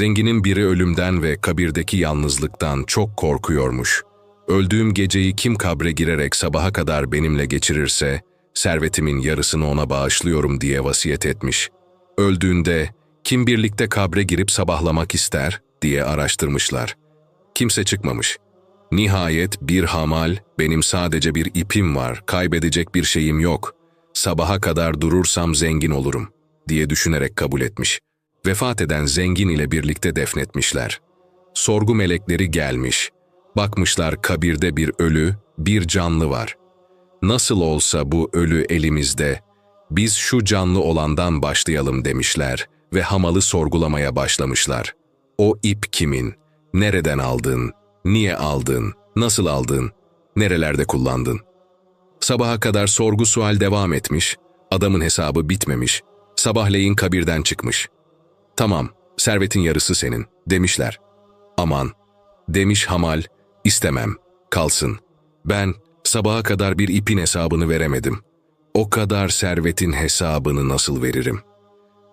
Zenginin biri ölümden ve kabirdeki yalnızlıktan çok korkuyormuş. Öldüğüm geceyi kim kabre girerek sabaha kadar benimle geçirirse, servetimin yarısını ona bağışlıyorum diye vasiyet etmiş. Öldüğünde kim birlikte kabre girip sabahlamak ister diye araştırmışlar. Kimse çıkmamış. Nihayet bir hamal, benim sadece bir ipim var, kaybedecek bir şeyim yok. Sabaha kadar durursam zengin olurum diye düşünerek kabul etmiş. Vefat eden zengin ile birlikte defnetmişler. Sorgu melekleri gelmiş. Bakmışlar kabirde bir ölü, bir canlı var. Nasıl olsa bu ölü elimizde, biz şu canlı olandan başlayalım demişler ve hamalı sorgulamaya başlamışlar. O ip kimin? Nereden aldın? Niye aldın? Nasıl aldın? Nerelerde kullandın? Sabaha kadar sorgu sual devam etmiş, adamın hesabı bitmemiş, sabahleyin kabirden çıkmış. Tamam, servetin yarısı senin, demişler. Aman, demiş hamal, istemem, kalsın. Ben sabaha kadar bir ipin hesabını veremedim. O kadar servetin hesabını nasıl veririm?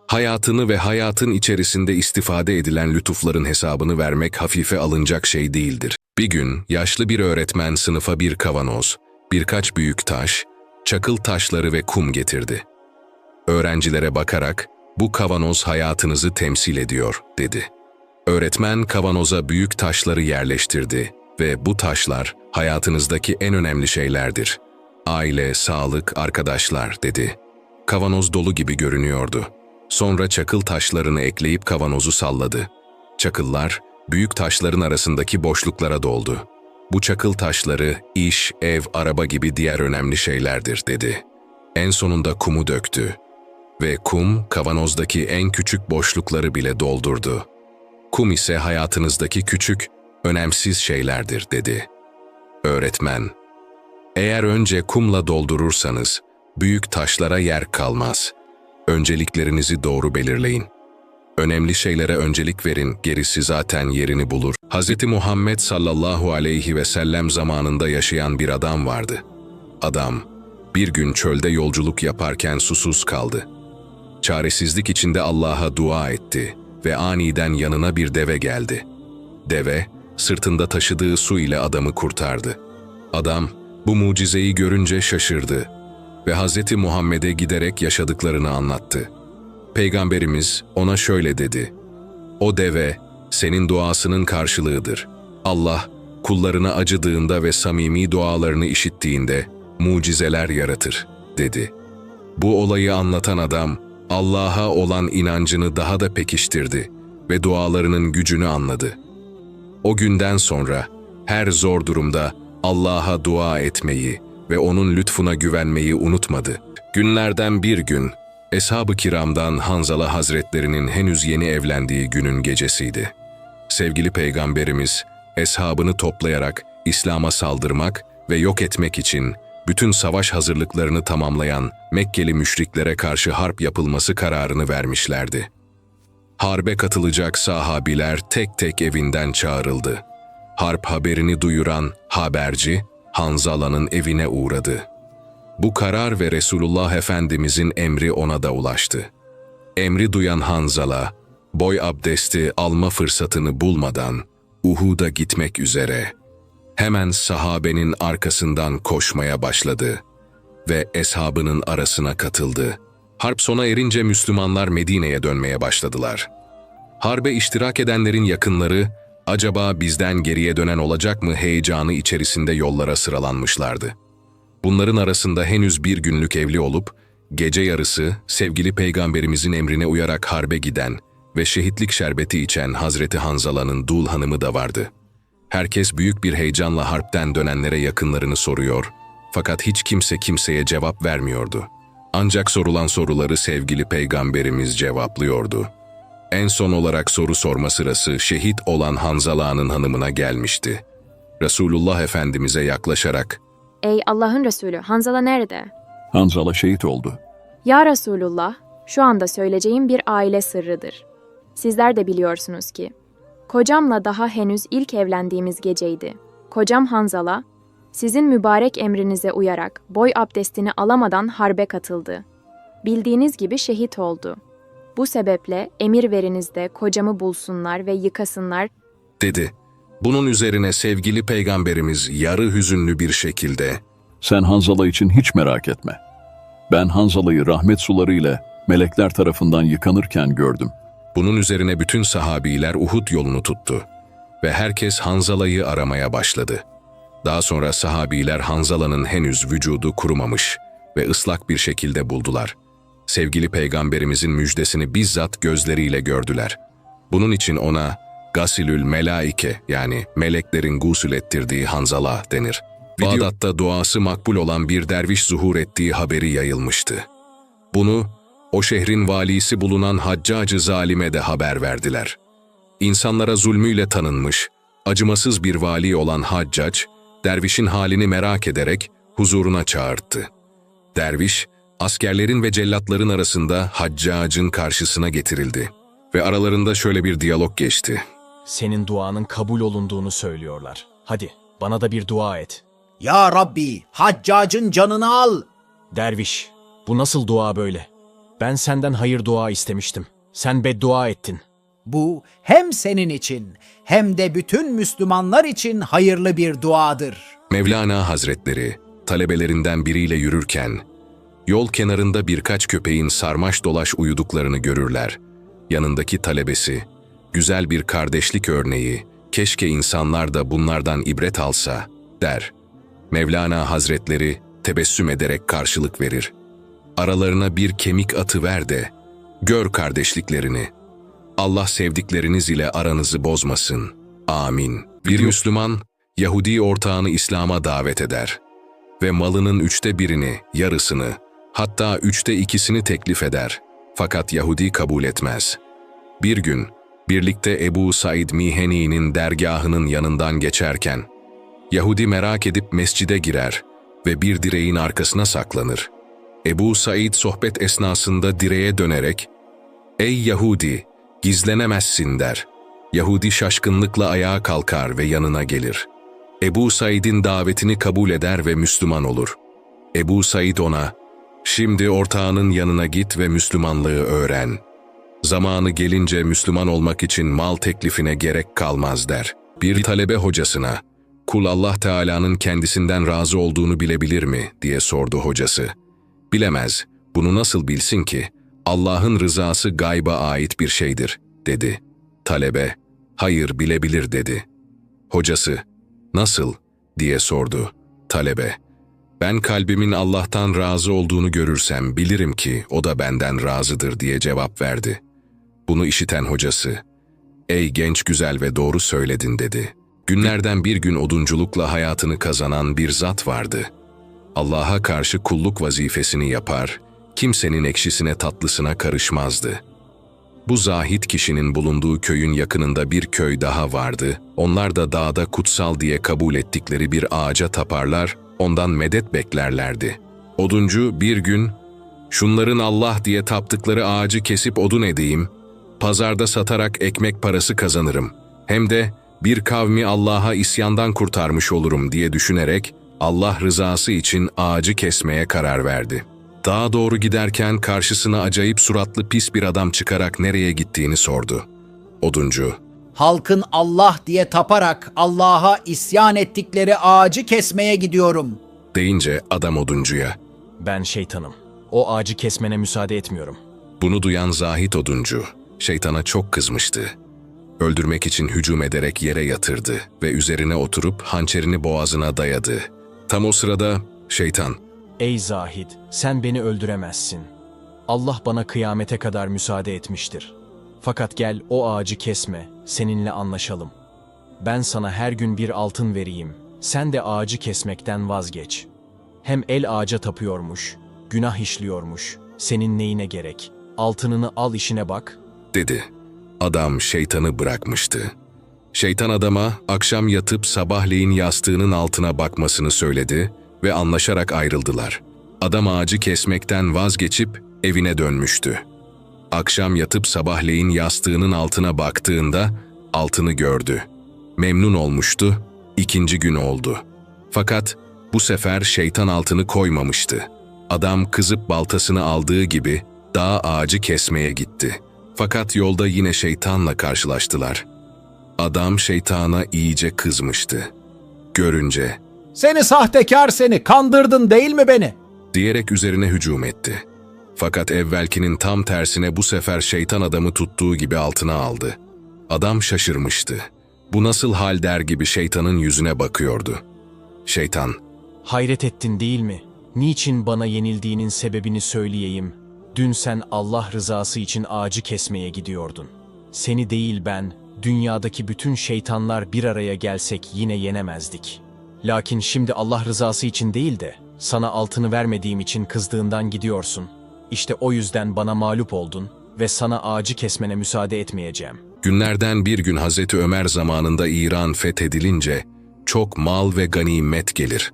Hayatını ve hayatın içerisinde istifade edilen lütufların hesabını vermek hafife alınacak şey değildir. Bir gün yaşlı bir öğretmen sınıfa bir kavanoz, birkaç büyük taş, çakıl taşları ve kum getirdi. Öğrencilere bakarak, bu kavanoz hayatınızı temsil ediyor, dedi. Öğretmen kavanoza büyük taşları yerleştirdi ve bu taşlar hayatınızdaki en önemli şeylerdir. Aile, sağlık, arkadaşlar, dedi. Kavanoz dolu gibi görünüyordu. Sonra çakıl taşlarını ekleyip kavanozu salladı. Çakıllar, büyük taşların arasındaki boşluklara doldu. Bu çakıl taşları iş, ev, araba gibi diğer önemli şeylerdir, dedi. En sonunda kumu döktü. Ve kum, kavanozdaki en küçük boşlukları bile doldurdu. Kum ise hayatınızdaki küçük, önemsiz şeylerdir, dedi. Öğretmen, eğer önce kumla doldurursanız, büyük taşlara yer kalmaz. Önceliklerinizi doğru belirleyin. Önemli şeylere öncelik verin, gerisi zaten yerini bulur. Hz. Muhammed sallallahu aleyhi ve sellem zamanında yaşayan bir adam vardı. Adam, bir gün çölde yolculuk yaparken susuz kaldı. Çaresizlik içinde Allah'a dua etti ve aniden yanına bir deve geldi. Deve, sırtında taşıdığı su ile adamı kurtardı. Adam, bu mucizeyi görünce şaşırdı ve Hz. Muhammed'e giderek yaşadıklarını anlattı. Peygamberimiz ona şöyle dedi. O deve, senin duasının karşılığıdır. Allah, kullarına acıdığında ve samimi dualarını işittiğinde mucizeler yaratır, dedi. Bu olayı anlatan adam, Allah'a olan inancını daha da pekiştirdi ve dualarının gücünü anladı. O günden sonra her zor durumda Allah'a dua etmeyi ve O'nun lütfuna güvenmeyi unutmadı. Günlerden bir gün, Eshab-ı Kiram'dan Hanzala Hazretlerinin henüz yeni evlendiği günün gecesiydi. Sevgili Peygamberimiz, eshabını toplayarak İslam'a saldırmak ve yok etmek için bütün savaş hazırlıklarını tamamlayan Mekkeli müşriklere karşı harp yapılması kararını vermişlerdi. Harbe katılacak sahabiler tek tek evinden çağrıldı. Harp haberini duyuran haberci Hanzala'nın evine uğradı. Bu karar ve Resulullah Efendimizin emri ona da ulaştı. Emri duyan Hanzala, boy abdesti alma fırsatını bulmadan Uhud'a gitmek üzere hemen sahabenin arkasından koşmaya başladı ve eshabının arasına katıldı. Harp sona erince Müslümanlar Medine'ye dönmeye başladılar. Harbe iştirak edenlerin yakınları, acaba bizden geriye dönen olacak mı heyecanı içerisinde yollara sıralanmışlardı. Bunların arasında henüz bir günlük evli olup, gece yarısı sevgili peygamberimizin emrine uyarak harbe giden ve şehitlik şerbeti içen Hazreti Hanzala'nın dul hanımı da vardı. Herkes büyük bir heyecanla harpten dönenlere yakınlarını soruyor, fakat hiç kimse kimseye cevap vermiyordu. Ancak sorulan soruları sevgili peygamberimiz cevaplıyordu. En son olarak soru sorma sırası şehit olan Hanzala'nın hanımına gelmişti. Resulullah Efendimiz'e yaklaşarak, Ey Allah'ın Resulü, Hanzala nerede? Hanzala şehit oldu. Ya Resulullah, şu anda söyleyeceğim bir aile sırrıdır. Sizler de biliyorsunuz ki, kocamla daha henüz ilk evlendiğimiz geceydi. Kocam Hanzala, sizin mübarek emrinize uyarak boy abdestini alamadan harbe katıldı. Bildiğiniz gibi şehit oldu. Bu sebeple emir veriniz de kocamı bulsunlar ve yıkasınlar dedi. Bunun üzerine sevgili peygamberimiz yarı hüzünlü bir şekilde Sen Hanzala için hiç merak etme. Ben Hanzala'yı rahmet suları ile melekler tarafından yıkanırken gördüm. Bunun üzerine bütün sahabiler Uhud yolunu tuttu ve herkes Hanzala'yı aramaya başladı. Daha sonra sahabiler Hanzala'nın henüz vücudu kurumamış ve ıslak bir şekilde buldular. Sevgili peygamberimizin müjdesini bizzat gözleriyle gördüler. Bunun için ona Gasilül Melaike yani meleklerin gusül ettirdiği Hanzala denir. Bağdat'ta duası makbul olan bir derviş zuhur ettiği haberi yayılmıştı. Bunu o şehrin valisi bulunan Haccacı Zalim'e de haber verdiler. İnsanlara zulmüyle tanınmış, acımasız bir vali olan Haccac, dervişin halini merak ederek huzuruna çağırttı. Derviş, askerlerin ve cellatların arasında Haccac'ın karşısına getirildi ve aralarında şöyle bir diyalog geçti. Senin duanın kabul olunduğunu söylüyorlar. Hadi bana da bir dua et. Ya Rabbi, haccacın canını al. Derviş, bu nasıl dua böyle? Ben senden hayır dua istemiştim. Sen beddua ettin. Bu hem senin için hem de bütün Müslümanlar için hayırlı bir duadır. Mevlana Hazretleri, talebelerinden biriyle yürürken, yol kenarında birkaç köpeğin sarmaş dolaş uyuduklarını görürler. Yanındaki talebesi, güzel bir kardeşlik örneği, keşke insanlar da bunlardan ibret alsa, der. Mevlana Hazretleri tebessüm ederek karşılık verir. Aralarına bir kemik atı ver de, gör kardeşliklerini. Allah sevdikleriniz ile aranızı bozmasın. Amin. Bir Müslüman, Yahudi ortağını İslam'a davet eder ve malının üçte birini, yarısını, hatta üçte ikisini teklif eder. Fakat Yahudi kabul etmez. Bir gün, birlikte Ebu Said Miheni'nin dergahının yanından geçerken, Yahudi merak edip mescide girer ve bir direğin arkasına saklanır. Ebu Said sohbet esnasında direğe dönerek, ''Ey Yahudi, gizlenemezsin.'' der. Yahudi şaşkınlıkla ayağa kalkar ve yanına gelir. Ebu Said'in davetini kabul eder ve Müslüman olur. Ebu Said ona, ''Şimdi ortağının yanına git ve Müslümanlığı öğren. Zamanı gelince Müslüman olmak için mal teklifine gerek kalmaz.'' der. Bir talebe hocasına, ''Kul Allah Teala'nın kendisinden razı olduğunu bilebilir mi?'' diye sordu hocası. ''Bilemez, bunu nasıl bilsin ki? Allah'ın rızası gayba ait bir şeydir.'' dedi. Talebe, ''Hayır bilebilir.'' dedi. Hocası, ''Nasıl?'' diye sordu. Talebe, ''Ben kalbimin Allah'tan razı olduğunu görürsem bilirim ki o da benden razıdır.'' diye cevap verdi. Bunu işiten hocası, ''Ey genç güzel ve doğru söyledin.'' dedi. Günlerden bir gün odunculukla hayatını kazanan bir zat vardı. Allah'a karşı kulluk vazifesini yapar, kimsenin ekşisine tatlısına karışmazdı.'' Bu zahit kişinin bulunduğu köyün yakınında bir köy daha vardı. Onlar da dağda kutsal diye kabul ettikleri bir ağaca taparlar, ondan medet beklerlerdi. Oduncu bir gün, şunların Allah diye taptıkları ağacı kesip odun edeyim, pazarda satarak ekmek parası kazanırım. Hem de bir kavmi Allah'a isyandan kurtarmış olurum diye düşünerek Allah rızası için ağacı kesmeye karar verdi.'' Dağa doğru giderken karşısına acayip suratlı pis bir adam çıkarak nereye gittiğini sordu. Oduncu, Halkın Allah diye taparak Allah'a isyan ettikleri ağacı kesmeye gidiyorum. deyince adam oduncuya. Ben şeytanım. O ağacı kesmene müsaade etmiyorum. Bunu duyan zahit oduncu, şeytana çok kızmıştı. Öldürmek için hücum ederek yere yatırdı ve üzerine oturup hançerini boğazına dayadı. Tam o sırada şeytan, Ey Zahid, sen beni öldüremezsin. Allah bana kıyamete kadar müsaade etmiştir. Fakat gel o ağacı kesme, seninle anlaşalım. Ben sana her gün bir altın vereyim, sen de ağacı kesmekten vazgeç. Hem el ağaca tapıyormuş, günah işliyormuş, senin neyine gerek? Altınını al işine bak, dedi. Adam şeytanı bırakmıştı. Şeytan adama akşam yatıp sabahleyin yastığının altına bakmasını söyledi ve anlaşarak ayrıldılar. Adam ağacı kesmekten vazgeçip evine dönmüştü. Akşam yatıp sabahleyin yastığının altına baktığında altını gördü. Memnun olmuştu, ikinci gün oldu. Fakat bu sefer şeytan altını koymamıştı. Adam kızıp baltasını aldığı gibi dağ ağacı kesmeye gitti. Fakat yolda yine şeytanla karşılaştılar. Adam şeytana iyice kızmıştı. Görünce Seni sahtekar seni, kandırdın değil mi beni? diyerek üzerine hücum etti. Fakat evvelkinin tam tersine bu sefer şeytan adamı tuttuğu gibi altına aldı. Adam şaşırmıştı. Bu nasıl hal der gibi şeytanın yüzüne bakıyordu. Şeytan, Hayret ettin değil mi? Niçin bana yenildiğinin sebebini söyleyeyim. Dün sen Allah rızası için ağacı kesmeye gidiyordun. Seni değil ben, dünyadaki bütün şeytanlar bir araya gelsek yine yenemezdik. Lakin şimdi Allah rızası için değil de sana altını vermediğim için kızdığından gidiyorsun. İşte o yüzden bana mağlup oldun ve sana ağacı kesmene müsaade etmeyeceğim. günlerden bir gün Hazreti Ömer zamanında İran fethedilince çok mal ve ganimet gelir.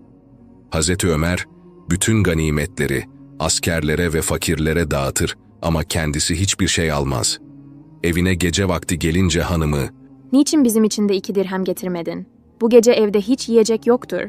Hazreti Ömer bütün ganimetleri askerlere ve fakirlere dağıtır ama kendisi hiçbir şey almaz. Evine gece vakti gelince hanımı, Niçin bizim için de iki dirhem getirmedin? Bu gece evde hiç yiyecek yoktur.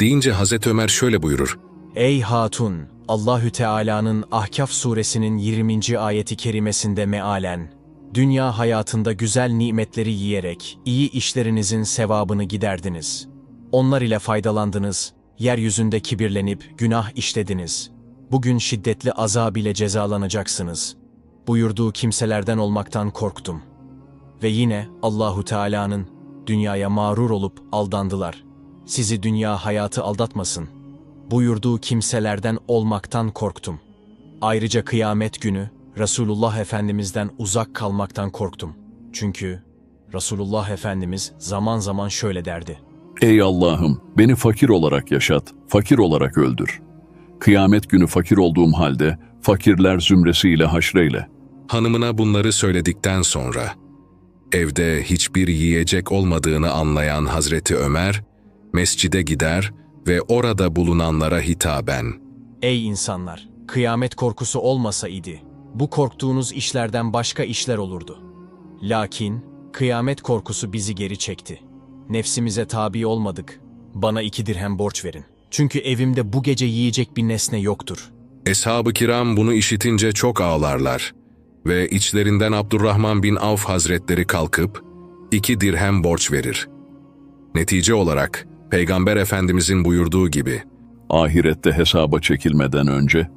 deyince Hazreti Ömer şöyle buyurur. Ey hatun! Allahü Teala'nın Ahkaf suresinin 20. ayeti kerimesinde mealen, dünya hayatında güzel nimetleri yiyerek iyi işlerinizin sevabını giderdiniz. Onlar ile faydalandınız, yeryüzünde kibirlenip günah işlediniz. Bugün şiddetli azab ile cezalanacaksınız. Buyurduğu kimselerden olmaktan korktum. Ve yine Allahu Teala'nın dünyaya mağrur olup aldandılar. Sizi dünya hayatı aldatmasın.'' buyurduğu kimselerden olmaktan korktum. Ayrıca kıyamet günü Resulullah Efendimiz'den uzak kalmaktan korktum. Çünkü Resulullah Efendimiz zaman zaman şöyle derdi. Ey Allah'ım beni fakir olarak yaşat, fakir olarak öldür. Kıyamet günü fakir olduğum halde fakirler zümresiyle haşreyle. Hanımına bunları söyledikten sonra evde hiçbir yiyecek olmadığını anlayan Hazreti Ömer mescide gider ve orada bulunanlara hitaben Ey insanlar! Kıyamet korkusu olmasa idi, bu korktuğunuz işlerden başka işler olurdu. Lakin kıyamet korkusu bizi geri çekti. Nefsimize tabi olmadık. Bana iki dirhem borç verin. Çünkü evimde bu gece yiyecek bir nesne yoktur.'' Eshab-ı kiram bunu işitince çok ağlarlar ve içlerinden Abdurrahman bin Avf hazretleri kalkıp iki dirhem borç verir. Netice olarak Peygamber Efendimizin buyurduğu gibi Ahirette hesaba çekilmeden önce,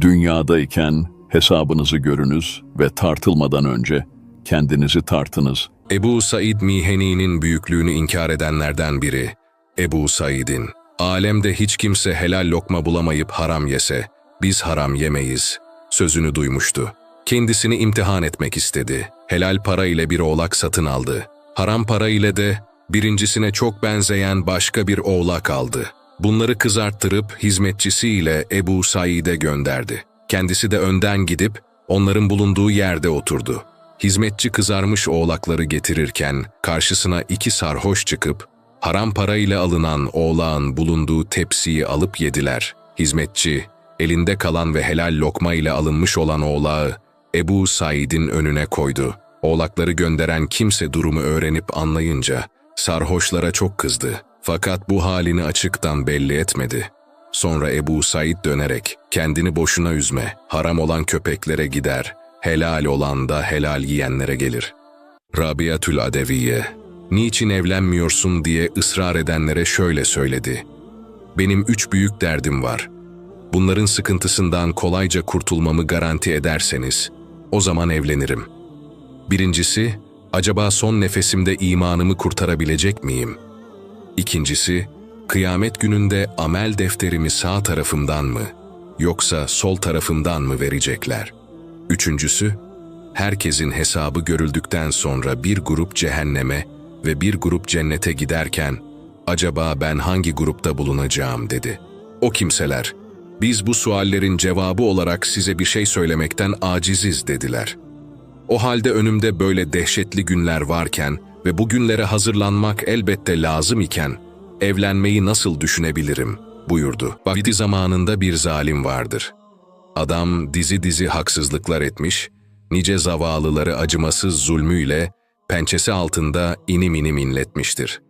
dünyadayken hesabınızı görünüz ve tartılmadan önce kendinizi tartınız. Ebu Said Miheni'nin büyüklüğünü inkar edenlerden biri, Ebu Said'in, alemde hiç kimse helal lokma bulamayıp haram yese, biz haram yemeyiz, sözünü duymuştu. Kendisini imtihan etmek istedi. Helal para ile bir oğlak satın aldı. Haram para ile de birincisine çok benzeyen başka bir oğlak aldı. Bunları kızarttırıp hizmetçisiyle Ebu Said'e gönderdi. Kendisi de önden gidip onların bulunduğu yerde oturdu. Hizmetçi kızarmış oğlakları getirirken karşısına iki sarhoş çıkıp haram parayla alınan oğlağın bulunduğu tepsiyi alıp yediler. Hizmetçi elinde kalan ve helal lokma ile alınmış olan oğlağı Ebu Said'in önüne koydu. Oğlakları gönderen kimse durumu öğrenip anlayınca sarhoşlara çok kızdı. Fakat bu halini açıktan belli etmedi. Sonra Ebu Said dönerek kendini boşuna üzme, haram olan köpeklere gider, helal olan da helal yiyenlere gelir. Rabiatül Adeviye, niçin evlenmiyorsun diye ısrar edenlere şöyle söyledi. Benim üç büyük derdim var. Bunların sıkıntısından kolayca kurtulmamı garanti ederseniz, o zaman evlenirim. Birincisi, acaba son nefesimde imanımı kurtarabilecek miyim? İkincisi, kıyamet gününde amel defterimi sağ tarafımdan mı, yoksa sol tarafımdan mı verecekler? Üçüncüsü, herkesin hesabı görüldükten sonra bir grup cehenneme ve bir grup cennete giderken, acaba ben hangi grupta bulunacağım dedi. O kimseler, biz bu suallerin cevabı olarak size bir şey söylemekten aciziz dediler. O halde önümde böyle dehşetli günler varken ve bu günlere hazırlanmak elbette lazım iken, evlenmeyi nasıl düşünebilirim buyurdu. Vakti zamanında bir zalim vardır. Adam dizi dizi haksızlıklar etmiş, nice zavallıları acımasız zulmüyle pençesi altında inim inim inletmiştir.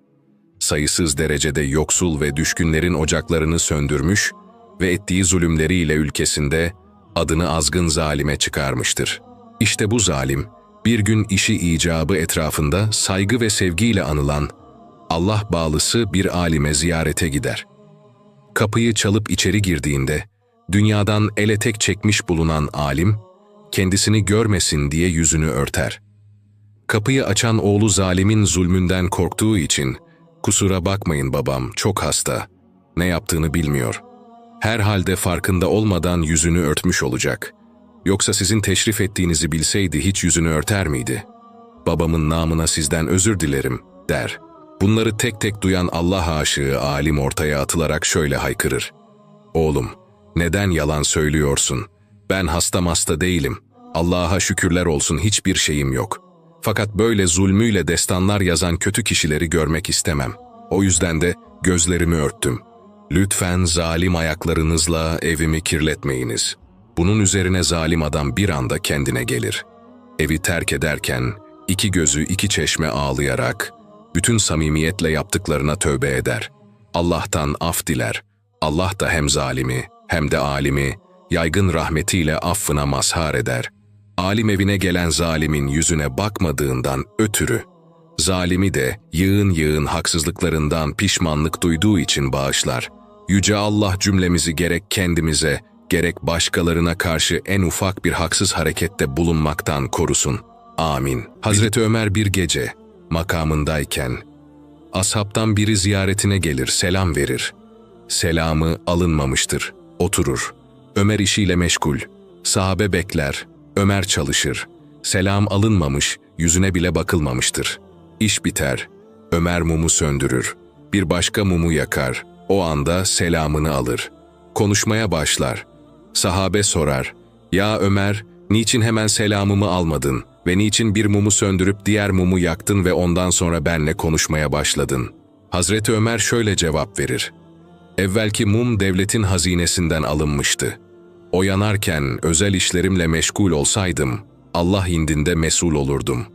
Sayısız derecede yoksul ve düşkünlerin ocaklarını söndürmüş ve ettiği zulümleriyle ülkesinde adını azgın zalime çıkarmıştır. İşte bu zalim, bir gün işi icabı etrafında saygı ve sevgiyle anılan Allah bağlısı bir alime ziyarete gider. Kapıyı çalıp içeri girdiğinde, dünyadan ele tek çekmiş bulunan alim, kendisini görmesin diye yüzünü örter. Kapıyı açan oğlu zalimin zulmünden korktuğu için, ''Kusura bakmayın babam, çok hasta. Ne yaptığını bilmiyor. Herhalde farkında olmadan yüzünü örtmüş olacak. Yoksa sizin teşrif ettiğinizi bilseydi hiç yüzünü örter miydi? Babamın namına sizden özür dilerim.'' der. Bunları tek tek duyan Allah aşığı alim ortaya atılarak şöyle haykırır. Oğlum, neden yalan söylüyorsun? Ben hasta hasta değilim. Allah'a şükürler olsun hiçbir şeyim yok. Fakat böyle zulmüyle destanlar yazan kötü kişileri görmek istemem. O yüzden de gözlerimi örttüm. Lütfen zalim ayaklarınızla evimi kirletmeyiniz. Bunun üzerine zalim adam bir anda kendine gelir. Evi terk ederken iki gözü iki çeşme ağlayarak bütün samimiyetle yaptıklarına tövbe eder. Allah'tan af diler. Allah da hem zalimi hem de alimi yaygın rahmetiyle affına mazhar eder. Alim evine gelen zalimin yüzüne bakmadığından ötürü, zalimi de yığın yığın haksızlıklarından pişmanlık duyduğu için bağışlar. Yüce Allah cümlemizi gerek kendimize, gerek başkalarına karşı en ufak bir haksız harekette bulunmaktan korusun. Amin. Hazreti Ömer bir gece, makamındayken, ashabtan biri ziyaretine gelir, selam verir. Selamı alınmamıştır, oturur. Ömer işiyle meşgul. Sahabe bekler, Ömer çalışır. Selam alınmamış, yüzüne bile bakılmamıştır. İş biter. Ömer mumu söndürür. Bir başka mumu yakar. O anda selamını alır. Konuşmaya başlar. Sahabe sorar. Ya Ömer, niçin hemen selamımı almadın ve niçin bir mumu söndürüp diğer mumu yaktın ve ondan sonra benle konuşmaya başladın? Hazreti Ömer şöyle cevap verir. Evvelki mum devletin hazinesinden alınmıştı. O yanarken özel işlerimle meşgul olsaydım, Allah indinde mesul olurdum.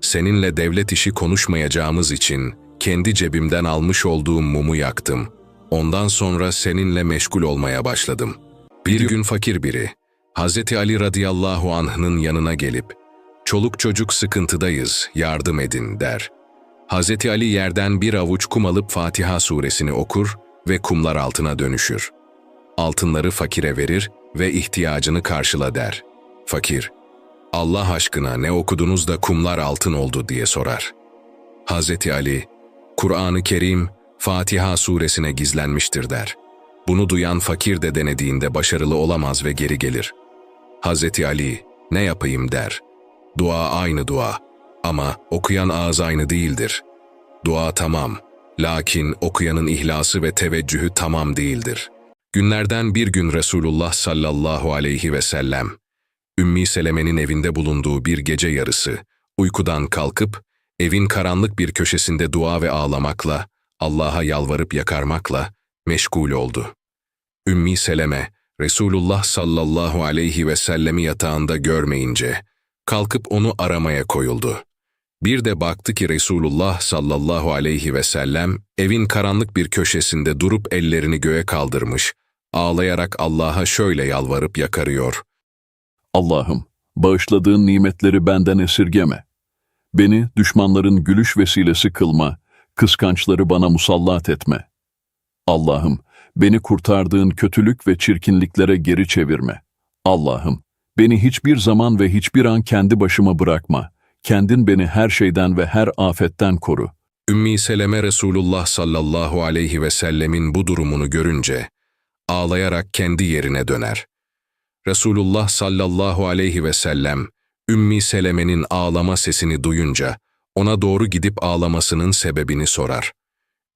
Seninle devlet işi konuşmayacağımız için kendi cebimden almış olduğum mumu yaktım. Ondan sonra seninle meşgul olmaya başladım. Bir gün fakir biri, Hazreti Ali radıyallahu anh'ın yanına gelip, çoluk çocuk sıkıntıdayız, yardım edin der. Hazreti Ali yerden bir avuç kum alıp Fatiha suresini okur ve kumlar altına dönüşür. Altınları fakire verir ve ihtiyacını karşıla der. Fakir, Allah aşkına ne okudunuz da kumlar altın oldu diye sorar. Hazreti Ali, Kur'an-ı Kerim, Fatiha suresine gizlenmiştir der. Bunu duyan fakir de denediğinde başarılı olamaz ve geri gelir. Hazreti Ali, ne yapayım der. Dua aynı dua ama okuyan ağız aynı değildir. Dua tamam, lakin okuyanın ihlası ve teveccühü tamam değildir. Günlerden bir gün Resulullah sallallahu aleyhi ve sellem, Ümmi Seleme'nin evinde bulunduğu bir gece yarısı, uykudan kalkıp, evin karanlık bir köşesinde dua ve ağlamakla, Allah'a yalvarıp yakarmakla meşgul oldu. Ümmi Seleme, Resulullah sallallahu aleyhi ve sellemi yatağında görmeyince, kalkıp onu aramaya koyuldu. Bir de baktı ki Resulullah sallallahu aleyhi ve sellem evin karanlık bir köşesinde durup ellerini göğe kaldırmış, ağlayarak Allah'a şöyle yalvarıp yakarıyor. Allah'ım, bağışladığın nimetleri benden esirgeme. Beni düşmanların gülüş vesilesi kılma, kıskançları bana musallat etme. Allah'ım, beni kurtardığın kötülük ve çirkinliklere geri çevirme. Allah'ım, beni hiçbir zaman ve hiçbir an kendi başıma bırakma. Kendin beni her şeyden ve her afetten koru. Ümmi Seleme Resulullah sallallahu aleyhi ve sellemin bu durumunu görünce, ağlayarak kendi yerine döner. Resulullah sallallahu aleyhi ve sellem, Ümmi Seleme'nin ağlama sesini duyunca, ona doğru gidip ağlamasının sebebini sorar.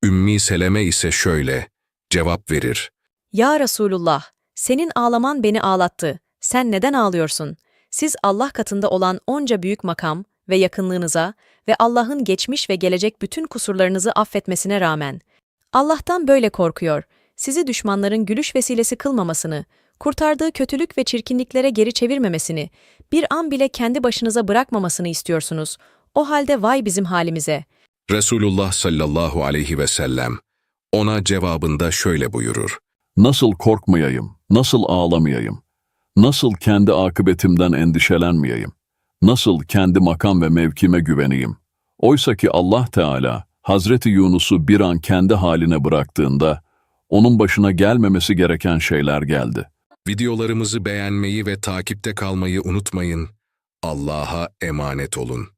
Ümmi Seleme ise şöyle, cevap verir. Ya Resulullah, senin ağlaman beni ağlattı. Sen neden ağlıyorsun? Siz Allah katında olan onca büyük makam ve yakınlığınıza ve Allah'ın geçmiş ve gelecek bütün kusurlarınızı affetmesine rağmen Allah'tan böyle korkuyor. Sizi düşmanların gülüş vesilesi kılmamasını, kurtardığı kötülük ve çirkinliklere geri çevirmemesini, bir an bile kendi başınıza bırakmamasını istiyorsunuz. O halde vay bizim halimize. Resulullah sallallahu aleyhi ve sellem, ona cevabında şöyle buyurur. Nasıl korkmayayım, nasıl ağlamayayım, nasıl kendi akıbetimden endişelenmeyeyim? Nasıl kendi makam ve mevkime güveneyim? Oysa ki Allah Teala Hazreti Yunus'u bir an kendi haline bıraktığında onun başına gelmemesi gereken şeyler geldi. Videolarımızı beğenmeyi ve takipte kalmayı unutmayın. Allah'a emanet olun.